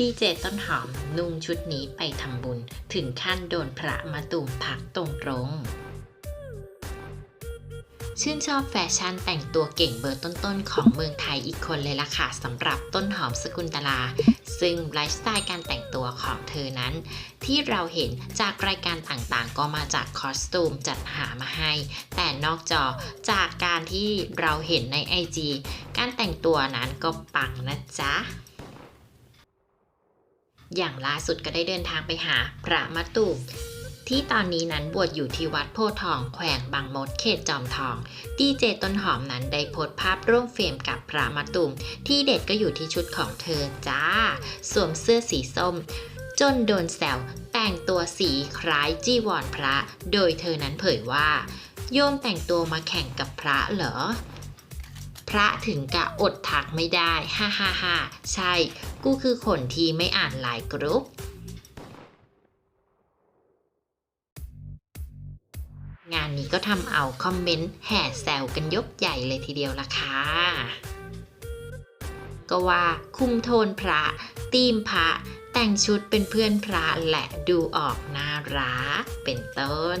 ดีเจต้นหอมนุ่งชุดนี้ไปทำบุญ ถึงขั้นโดนพระมาตุมพักตรงตรงๆ ชื่นชอบแฟชั่นแต่งตัวเก่งเบอร์ต้นๆ ของเมืองไทยอีกคนเลยล่ะค่ะสำหรับต้นหอมสกุลตลา ซึ่งไลฟ์สไตล์การแต่งตัวของเธอนั้น ที่เราเห็นจากรายการต่างๆ ก็มาจากคอสตูมจัดหามาให้ แต่นอกจอจากการที่เราเห็นใน IG การแต่งตัวนั้นก็ปังนะจ๊ะ อย่างล่าสุดก็ได้เดินทางไปหาพระมะตุมที่ตอนนี้นั้นบวชอยู่ที่วัดโพทอง แขวงบางมดเขตจอมทอง ดีเจต้นหอมนั้นได้โพสต์ภาพร่วมเฟรมกับพระมะตุมที่เด็ดก็อยู่ที่ชุดของเธอจ้า สวมเสื้อสีส้ม จนโดนแซวแต่งตัวสีคล้ายจีวรพระ โดยเธอนั้นเผยว่า โยมแต่งตัวมาแข่งกับพระเหรอ ระถึงกะอดทักไม่ได้ฮ่าฮ่าฮ่าใช่ กูคือคนที่ไม่อ่านไลน์กรุ๊ปงานนี้ก็ทำเอาคอมเมนต์แห่แซวกันยกใหญ่เลยทีเดียวล่ะค่ะก็ว่าคุมโทนพระตีมพระ แต่งชุดเป็นเพื่อนพระและดูออกน่ารักเป็นต้น